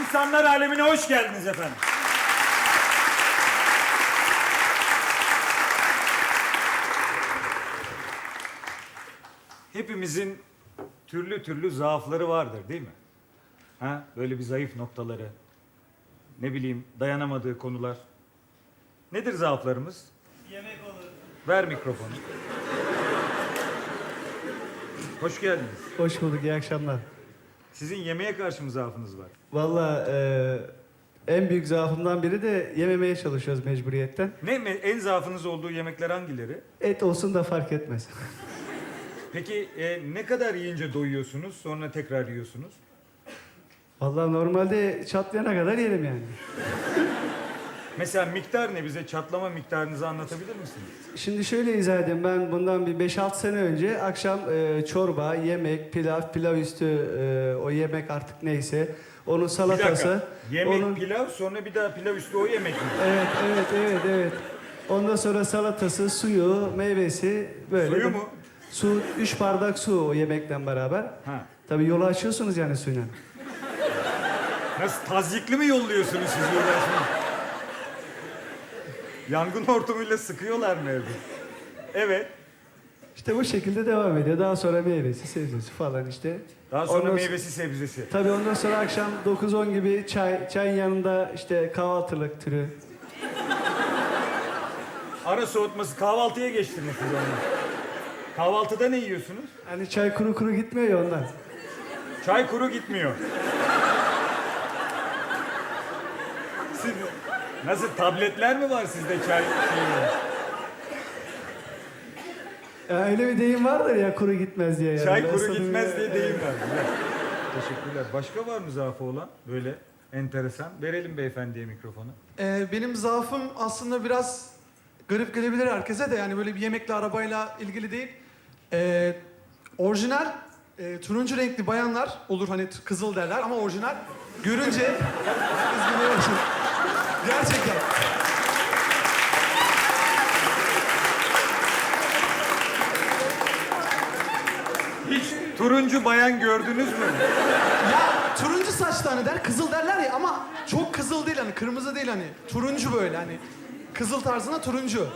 İnsanlar alemine hoş geldiniz efendim. Hepimizin türlü türlü zaafları vardır değil mi? Ha? Böyle bir zayıf noktaları. Ne bileyim dayanamadığı konular. Nedir zaaflarımız? Yemek olur. Ver mikrofonu. Hoş geldiniz. Hoş bulduk, iyi akşamlar. Sizin yemeğe karşı mı zaafınız var? Valla e, en büyük zaafımdan biri de yememeye çalışıyoruz mecburiyetten. Ne me- en zaafınız olduğu yemekler hangileri? Et olsun da fark etmez. Peki e, ne kadar yiyince doyuyorsunuz sonra tekrar yiyorsunuz? Valla normalde çatlayana kadar yerim yani. Mesela miktar ne bize çatlama miktarınızı anlatabilir misiniz? Şimdi şöyle izah edeyim. Ben bundan bir 5-6 sene önce akşam e, çorba, yemek, pilav, pilav üstü e, o yemek artık neyse. Onun Bir salatası. dakika. Yemek onun... pilav sonra bir daha pilav üstü o yemek mi? Evet, evet, evet, evet. Ondan sonra salatası, suyu, meyvesi böyle. Suyu mu? Su, 3 bardak su o yemekle beraber. Ha. Tabii yolu açıyorsunuz yani suyla. Nasıl tazyikli mi yolluyorsunuz siz yollasını? Yangın hortumuyla sıkıyorlar mı evde? Evet. İşte bu şekilde devam ediyor. Daha sonra meyvesi, sebzesi falan işte. Daha sonra Ondan meyvesi sebzesi. Tabii ondan sonra akşam 9-10 gibi çay, çayın yanında işte kahvaltılık türü. Ara soğutması kahvaltıya geçtiniz siz onu. Kahvaltıda ne yiyorsunuz? Hani çay kuru kuru gitmiyor ya ondan. Çay kuru gitmiyor. Siz, nasıl tabletler mi var sizde çay? şeyi? Ya öyle bir deyim vardır ya kuru gitmez diye. Yani. Çay Ben kuru sana gitmez diye deyim var. Güzel. Teşekkürler. Başka var mı zaafı olan böyle enteresan? Verelim beyefendiye mikrofonu. Ee, benim zaafım aslında biraz garip gelebilir herkese de yani böyle bir yemekle arabayla ilgili değil. Ee, orijinal e, turuncu renkli bayanlar olur hani t- kızıl derler ama orijinal görünce. gerçekten Hiç turuncu bayan gördünüz mü? ya turuncu saçlı hani der kızıl derler ya ama çok kızıl değil hani kırmızı değil hani turuncu böyle hani kızıl tarzına turuncu.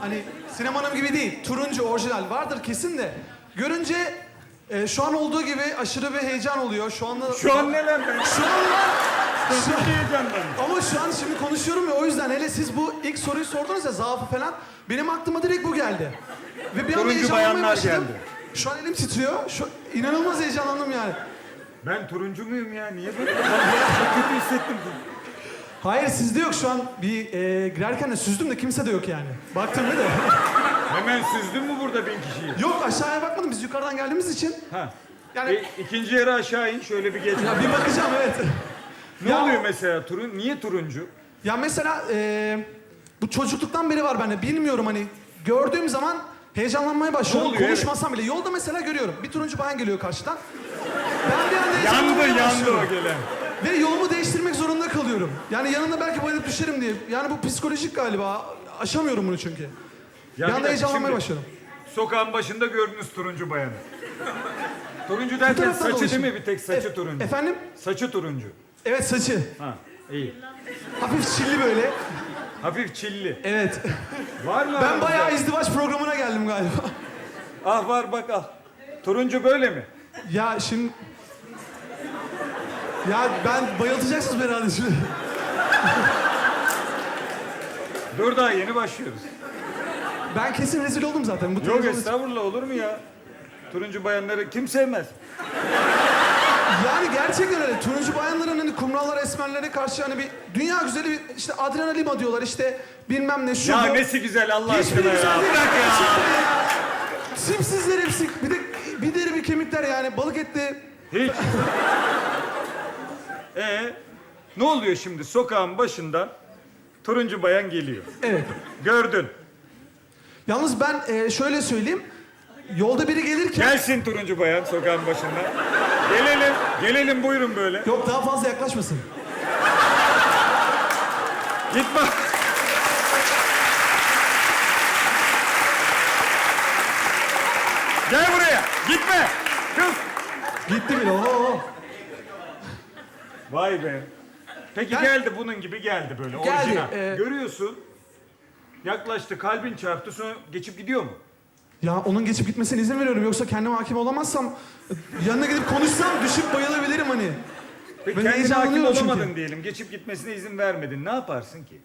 Hani Sinem Hanım gibi değil turuncu orijinal vardır kesin de görünce e, şu an olduğu gibi aşırı bir heyecan oluyor şu anda. Şu an ne lan ben? Şu an ama şu an şimdi konuşuyorum ya o yüzden hele siz bu ilk soruyu sordunuz ya zaafı falan benim aklıma direkt bu geldi. Ve bir anda Turuncu heyecanlanmaya bayanlar başladım. geldi. Şu an elim titriyor. Şu inanılmaz heyecanlandım yani. Ben turuncu muyum ya? Niye böyle? Çok kötü hissettim. Hayır sizde yok şu an bir e, girerken de süzdüm de kimse de yok yani. Baktım bir de. Hemen süzdün mü burada bin kişiyi? yok aşağıya bakmadım biz yukarıdan geldiğimiz için. Ha. Yani E, ikinci yere aşağı in şöyle bir geç. ya bir bakacağım evet. Ne Ya- oluyor mesela turun? Niye turuncu? Ya mesela e, bu çocukluktan beri var bende bilmiyorum hani gördüğüm zaman heyecanlanmaya başlıyorum. Oluyor? Konuşmasam bile yolda mesela görüyorum. Bir turuncu bayan geliyor karşıdan. Ben bir anda Yandı heyecanlanmaya yandı başlıyorum. o gelen. Ve yolumu değiştirmek zorunda kalıyorum. Yani yanında belki bayılıp düşerim diye. Yani bu psikolojik galiba. Aşamıyorum bunu çünkü. Ya bir anda dakika, heyecanlanmaya şimdi başlıyorum. Sokağın başında gördünüz turuncu bayanı. Turuncu Bu derken taraftan saçı değil dolaşın. mi bir tek saçı E- turuncu? Efendim? Saçı turuncu. Evet saçı. Ha iyi. Hafif çilli böyle. Hafif çilli. Evet. Var mı? Ben aranızda? bayağı izdivaç programına geldim galiba. Ah var bak al. Turuncu böyle mi? Ya şimdi... Ya ben bayıltacaksınız beni hadi şimdi. Dur daha yeni başlıyoruz. Ben kesin rezil oldum zaten. Bu Yok televizyon- estağfurullah olur mu ya? Turuncu bayanları kim sevmez? Yani gerçekten öyle. Turuncu bayanların esmerlere karşı hani bir dünya güzeli bir işte adrenalin diyorlar işte bilmem ne şu Ya bu. nesi güzel Allah Hiçbiri aşkına güzel ya. değil. Bırak ya. Gerçekten ya. Simsizler hepsi. Bir de bir deri bir kemikler yani balık etli. Hiç. Ee, ne oluyor şimdi? Sokağın başından turuncu bayan geliyor. Evet. Gördün. Yalnız ben e, şöyle söyleyeyim. Yolda biri gelirken... Gelsin turuncu bayan sokağın başından. Gelelim. Gelelim buyurun böyle. Yok daha fazla yaklaşmasın. Git bak. Gel buraya. Gitme. Kız. Gitti bile. Oo. Vay be. Peki Ben- geldi bunun gibi geldi böyle Geldi, orijinal. e- Görüyorsun. Yaklaştı, kalbin çarptı sonra geçip gidiyor mu? Ya onun geçip gitmesine izin veriyorum. Yoksa kendime hakim olamazsam yanına gidip konuşsam düşüp bayılabilirim hani. Peki Ben kendine hakim heyecanlanıyorum çünkü. olamadın diyelim. Geçip gitmesine izin vermedin. Ne yaparsın ki?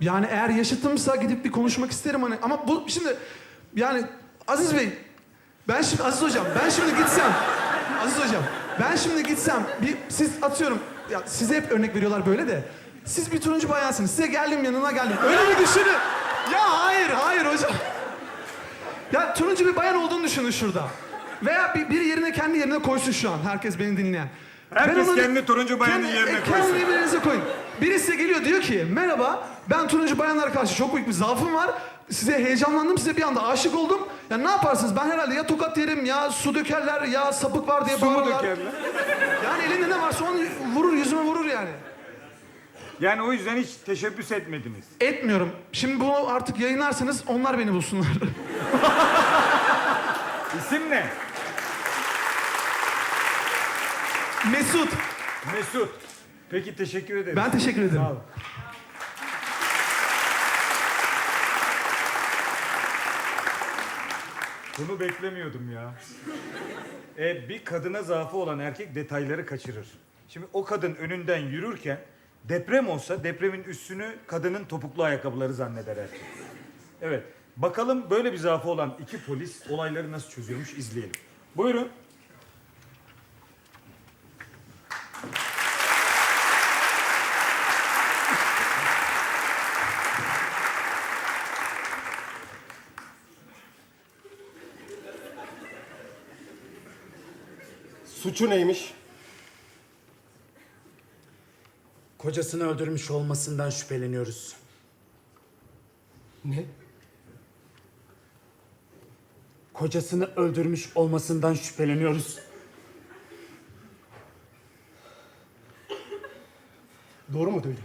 Yani eğer yaşıtımsa gidip bir konuşmak isterim hani. Ama bu şimdi yani Aziz Bey ben şimdi Aziz Hocam ben şimdi gitsem Aziz Hocam ben şimdi gitsem bir siz atıyorum ya size hep örnek veriyorlar böyle de siz bir turuncu bayansınız size geldim yanına geldim öyle bir düşünün. Ya hayır hayır hocam. Ya turuncu bir bayan olduğunu düşünün şurada. Veya bir, biri yerine kendi yerine koysun şu an herkes beni dinleyen. Herkes onu- kendi turuncu bayanın yerine e, koysun. Kendini birinize koyun. Biri size geliyor diyor ki merhaba ben turuncu bayanlara karşı çok büyük bir zaafım var. Size heyecanlandım size bir anda aşık oldum. Ya ne yaparsınız ben herhalde ya tokat yerim ya su dökerler ya sapık var diye Su mu bağırırlar. dökerler? Yani elinde ne varsa onu vurur yüzüme vurur yani. Yani o yüzden hiç teşebbüs etmediniz. Etmiyorum. Şimdi bunu artık yayınlarsanız onlar beni bulsunlar. İsim ne? Mesut. Mesut. Peki teşekkür ederim. Ben teşekkür ederim. Sağ ol. Bunu beklemiyordum ya. E, bir kadına zaafı olan erkek detayları kaçırır. Şimdi o kadın önünden yürürken deprem olsa depremin üstünü kadının topuklu ayakkabıları zanneder erkek. Evet. Bakalım böyle bir zaafı olan iki polis olayları nasıl çözüyormuş izleyelim. Buyurun. Suçu neymiş? Kocasını öldürmüş olmasından şüpheleniyoruz. Ne? Kocasını öldürmüş olmasından şüpheleniyoruz. Doğru mu duydum?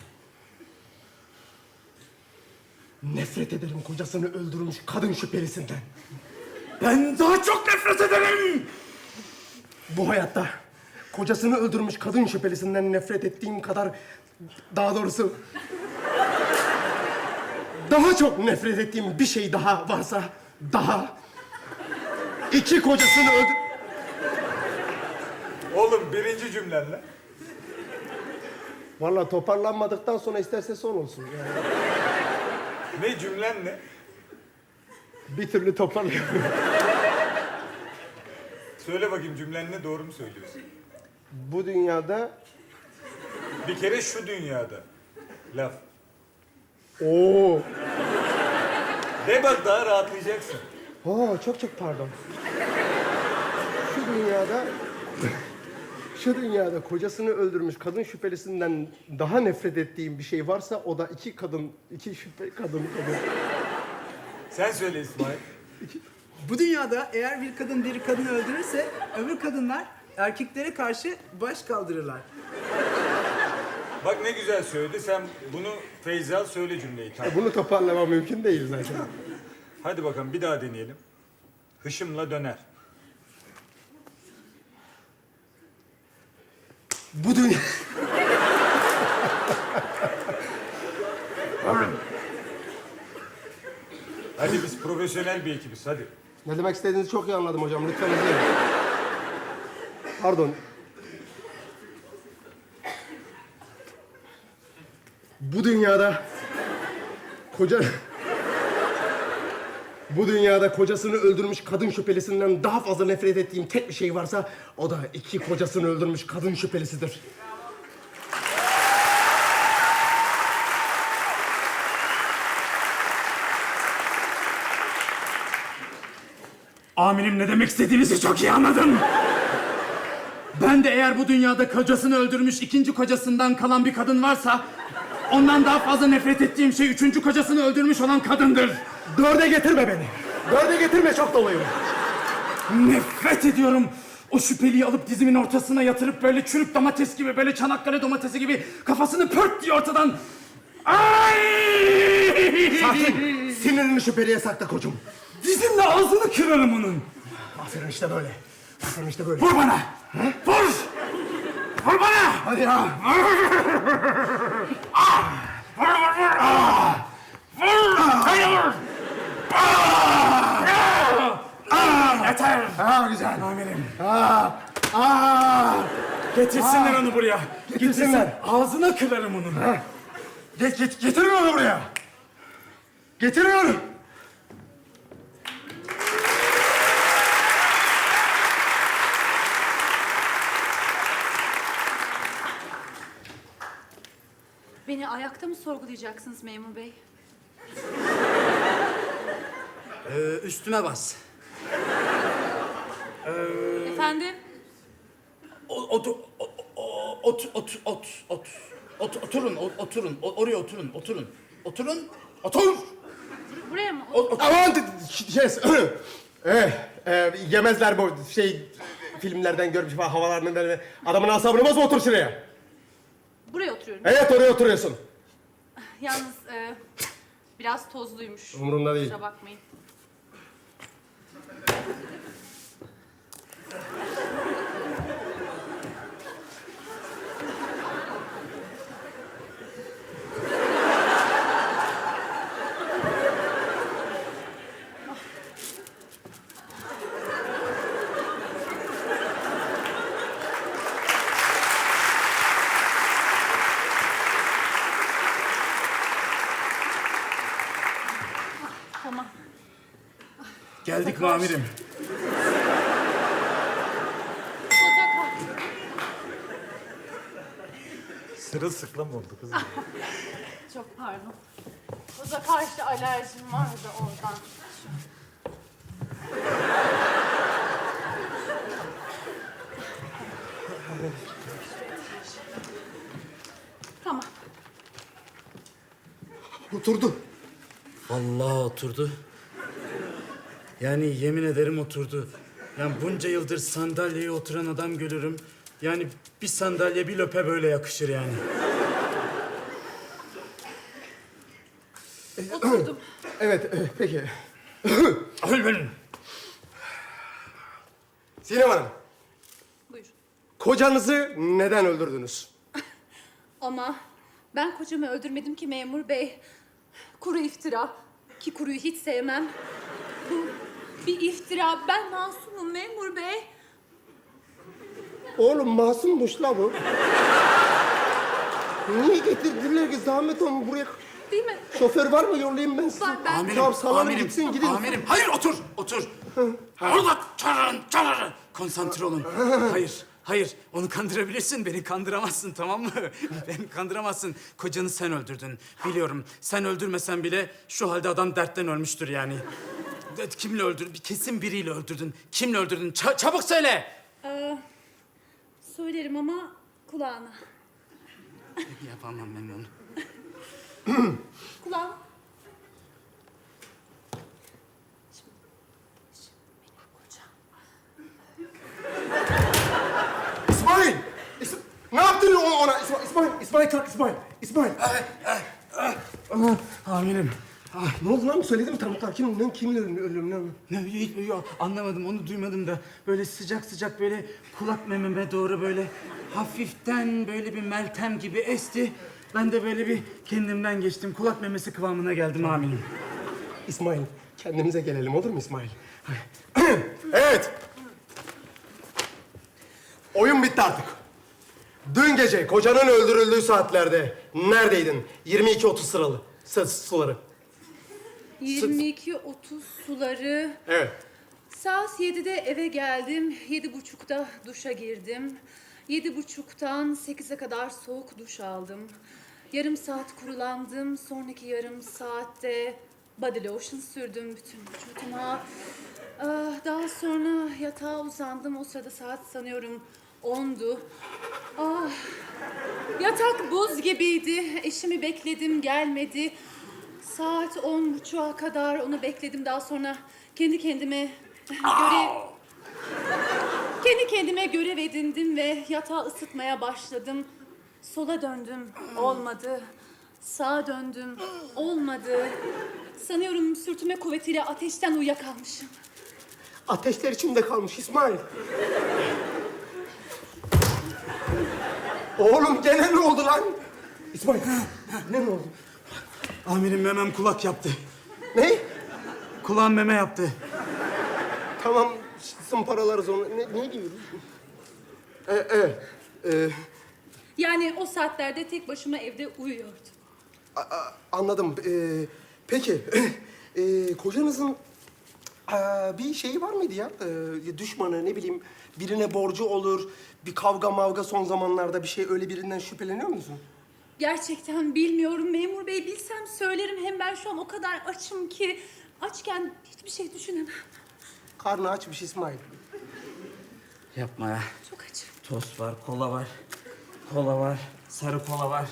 Nefret ederim kocasını öldürmüş kadın şüphelisinden. Ben daha çok nefret ederim. Bu hayatta kocasını öldürmüş kadın şüphelisinden nefret ettiğim kadar daha doğrusu daha çok nefret ettiğim bir şey daha varsa daha iki kocasını öldür... Oğlum birinci cümlenle. Vallahi toparlanmadıktan sonra isterse son olsun. Yani Ne cümlen ne? bir türlü toparlayamıyorum. Söyle bakayım cümlen ne doğru mu söylüyorsun? Bu dünyada Bir kere şu dünyada. Laf. Oo. De bak daha rahatlayacaksın. Oo çok çok pardon. Şu dünyada şu dünyada kocasını öldürmüş kadın şüphelisinden daha nefret ettiğim bir şey varsa o da iki kadın, iki şüphe kadın kadın. Sen söyle İsmail. Bu dünyada eğer bir kadın bir kadını öldürürse öbür kadınlar erkeklere karşı baş kaldırırlar. Bak ne güzel söyledi. Sen bunu Feyza söyle cümleyi. Tamam. Bunu toparlamam mümkün değil zaten. Hadi bakalım bir daha deneyelim. Hışımla döner. Bu dünya... Hadi biz profesyonel bir ekibiz hadi. Ne demek istediğinizi çok iyi anladım hocam. Lütfen izleyin. Pardon. Bu dünyada koca bu dünyada kocasını öldürmüş kadın şüphelisinden daha fazla nefret ettiğim tek bir şey varsa o da iki kocasını öldürmüş kadın şüphelisidir. Amirim ne demek istediğinizi çok iyi anladım. Ben de eğer bu dünyada kocasını öldürmüş ikinci kocasından kalan bir kadın varsa... ...ondan daha fazla nefret ettiğim şey üçüncü kocasını öldürmüş olan kadındır. Dörde getirme beni. Dörde getirme çok doluyum. Nefret ediyorum. O şüpheliyi alıp dizimin ortasına yatırıp böyle çürük domates gibi, böyle Çanakkale domatesi gibi kafasını pört diye ortadan... Ay! Sakin. Sinirini şüpheliye sakla koçum. Dizimle ağzını kırarım onun. Aferin işte böyle. Aferin işte böyle. Vur bana! Vur! Vur bana! Hadi ya! Vur vur vur! Vur! Haydi vur! Yeter! Ha güzel. Amirim. Aa, aa. Getirsinler onu buraya. Getirsinler. Ağzına kırarım onu. Get, get, getirin onu buraya. Getirin onu. Beni ayakta mı sorgulayacaksınız memur bey? Ee, üstüme bas. Efendim? Ot, ot, ot, ot, ot, ot, ot, oturun, ot- oturun, O- oraya oturun, oturun, oturun, otur. Buraya mı? O- ot- Aman şey, eh, e, yemezler bu şey filmlerden görmüş falan havalarından böyle. Adamın asabını bozma otur şuraya. Buraya oturuyorum. Evet oraya oturuyorsun. Yalnız e, biraz tozluymuş. Umurumda değil. Kusura bakmayın. Tamam. Geldik mi amirim? Kozak Sırılsıklam oldu kızım. Çok pardon. Koza karşı alerjim var da ondan. Tamam. Oturdu. Vallahi oturdu. Yani yemin ederim oturdu. Yani bunca yıldır sandalyeye oturan adam görürüm. Yani bir sandalye bir löpe böyle yakışır yani. Oturdum. Evet e, peki. Sinem Hanım, Buyur. kocanızı neden öldürdünüz? Ama ben kocamı öldürmedim ki memur bey. Kuru iftira. Ki kuruyu hiç sevmem. Bir iftira. Ben masumum memur bey. Oğlum masummuş la bu. Niye getirdiler ki zahmet olun buraya? Değil mi? Şoför var mı yollayayım ben sizi? Var, ben- Amirim, Tamam amirim, gitsin gidin. Amirim, hayır otur, otur. Orada çararın, çararın. Konsantre olun. Hayır, hayır. Onu kandırabilirsin, beni kandıramazsın tamam mı? beni kandıramazsın. Kocanı sen öldürdün. Biliyorum. Sen öldürmesen bile şu halde adam dertten ölmüştür yani. Kimle öldürdün? Kesin biriyle öldürdün. Kimle öldürdün? Ça- çabuk söyle. Ee, söylerim ama kulağına. Yapamam ben onu. Kulağına. İsmail! İs- ne yaptın o- ona? İsmail, İsmail, İsmail kalk İsmail. İsmail. Amirim. Ne oldu lan? Söyledim tam? Kim, ne, kimin ölümü, ölümü, ne? Ne, hiç- yok anlamadım onu duymadım da böyle sıcak sıcak böyle kulak mememe doğru böyle hafiften böyle bir meltem gibi esti. Ben de böyle bir kendimden geçtim. Kulak memesi kıvamına geldim amirim. İsmail, kendimize gelelim olur mu İsmail? evet. Oyun bitti artık. Dün gece kocanın öldürüldüğü saatlerde neredeydin? 22.30 sıralı. Sı- suları. 22.30 suları. Evet. Saat 7'de eve geldim. Yedi buçukta duşa girdim. Yedi buçuktan 8'e kadar soğuk duş aldım. Yarım saat kurulandım. Sonraki yarım saatte body lotion sürdüm bütün vücuduma. Ah, Daha sonra yatağa uzandım. O sırada saat sanıyorum 10'du. Ah, yatak buz gibiydi. Eşimi bekledim gelmedi. Saat on buçuğa kadar onu bekledim. Daha sonra kendi kendime görev... kendi kendime görev edindim ve yatağı ısıtmaya başladım. Sola döndüm, olmadı. Sağa döndüm, olmadı. Sanıyorum sürtünme kuvvetiyle ateşten uyuyakalmışım. Ateşler içimde kalmış İsmail. Oğlum gene ne oldu lan? İsmail ne ne oldu? Amirim memem kulak yaptı. Ne? Kulağım meme yaptı. Tamam sımparalarız onu. Ne, ne diyoruz? Ee, evet. Ee, Yani o saatlerde tek başıma evde uyuyordum. a- a- anladım. Ee, peki ee, kocanızın aa, bir şeyi var mıydı ya? Ee, düşmanı ne bileyim birine borcu olur. Bir kavga mavga son zamanlarda bir şey öyle birinden şüpheleniyor musun? Gerçekten bilmiyorum memur bey. Bilsem söylerim. Hem ben şu an o kadar açım ki açken hiçbir şey düşünemem. Karnı açmış İsmail. Yapma ya. Çok açım. Tost var, kola var. Kola var, sarı kola var.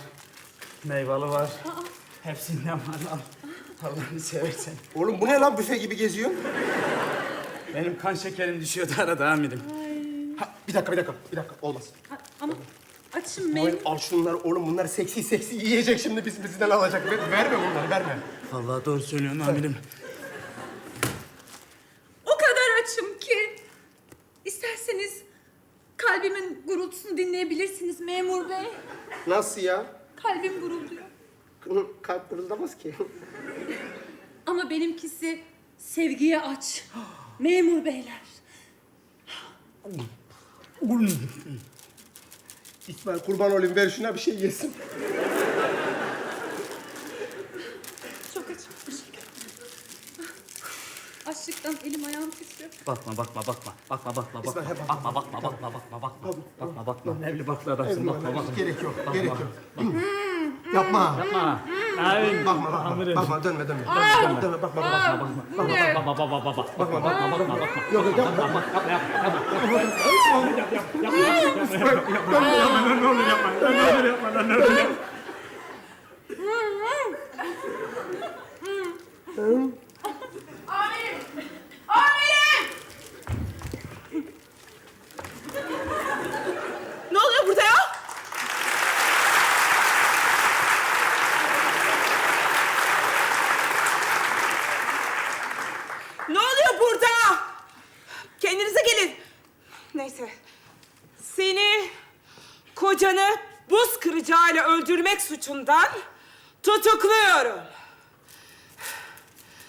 Meyveli var. Hepsinden var al. Allah'ını seversen. Oğlum bu ne lan büfe gibi geziyor? Benim kan şekerim düşüyordu arada amirim. Ha, bir dakika bir dakika bir dakika olmaz. A- Ama açım İsmail memur. al şunları oğlum bunlar seksi seksi yiyecek şimdi biz bizden alacak. Ver, verme bunları verme. Vallahi doğru söylüyorsun amirim. O kadar açım ki. İsterseniz kalbimin gurultusunu dinleyebilirsiniz memur bey. Nasıl ya? Kalbim gurulduyor. Kalp kırıldamaz ki. Ama benimkisi sevgiye aç. Memur beyler. İsmail kurban olayım ver şuna bir şey yesin. Çok açım. Açlıktan elim ayağım titriyor. Bakma bakma bakma. Bakma bakma bakma. İsmail, bakma. Bakma bakma bakma bakma bakma. Bakma bakma. Evli baklı adamsın bakma bakma. Gerek yok, gerek yok. Yapma. Bakma. Naim. Bakma, bakma. Bakma, dönme, dönme. Bakma. Dönme, bakma, bakma. Bakma bakma bakma bakma bakma. Bakma bakma bakma bakma. Yok, yok, yapma. Ne oluyor burada ya? Ne oluyor burada? Kendinize gelin. Neyse. Seni kocanı buz kıracağıyla öldürmek suçundan tutukluyorum.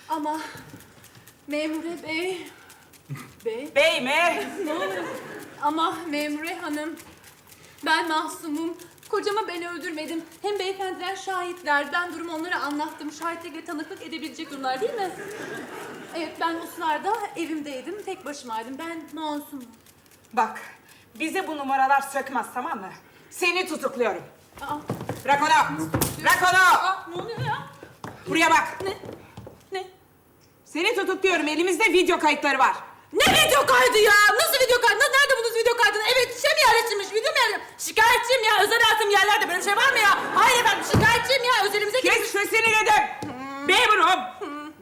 Ama memure bey. Bey. Bey mi? Ne oluyor? Ama memure hanım. Ben masumum. Kocama ben öldürmedim. Hem beyefendiler şahitler. Ben durumu onlara anlattım. Şahitlikle tanıklık edebilecek durumlar değil mi? Evet ben o sırada evimdeydim. Tek başımaydım. Ben masumum. Bak, bize bu numaralar sökmez tamam mı? Seni tutukluyorum. Aa, Bırak onu! Bırak onu! aa, ne oluyor ya? Buraya bak. Ne? Ne? Seni tutukluyorum. Elimizde video kayıtları var. Ne video kaydı ya? Nasıl video kaydı? Nerede bunun video kaydını? Evet şey mi yerleştirmiş? Video mu yerleştirmiş? Şikayetçiyim ya. Özel hayatım yerlerde. Böyle bir şey var mı ya? Hayır efendim şikayetçiyim ya. Özelimize girmiş. Kes sesini dedim. Memurum.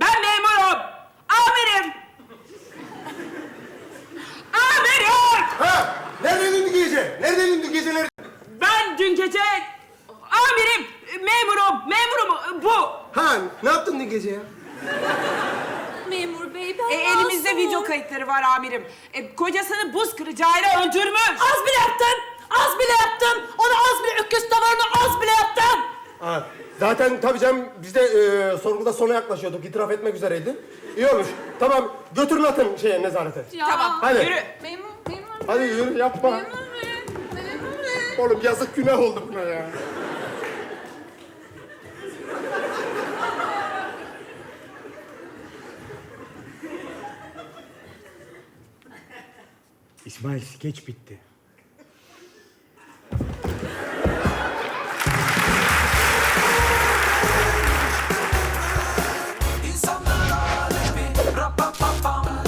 Ben memurum. Amirim. Amirim. Ha! Nereden indi gece? Nereden indi gece? Nereden? Ben dün gece amirim, memurum, memurum bu. Ha, ne yaptın dün gece ya? Memur bey ben E, elimizde masumum. video kayıtları var amirim. E, kocasını buz kıracağıyla öldürmüş. Az bile yaptın. Az bile yaptın. Onu az bile öküz damarını az bile yaptın. Ha, zaten tabii canım biz de e, sorguda sona yaklaşıyorduk. İtiraf etmek üzereydi. İyi olmuş. Tamam götürün atın şeye nezarete. Ya. Tamam, Hadi. yürü. Memur, memur bey. Hadi yürü yapma. Memur bey. Memur bey. Oğlum yazık günah oldu buna ya. İsmail skeç bitti.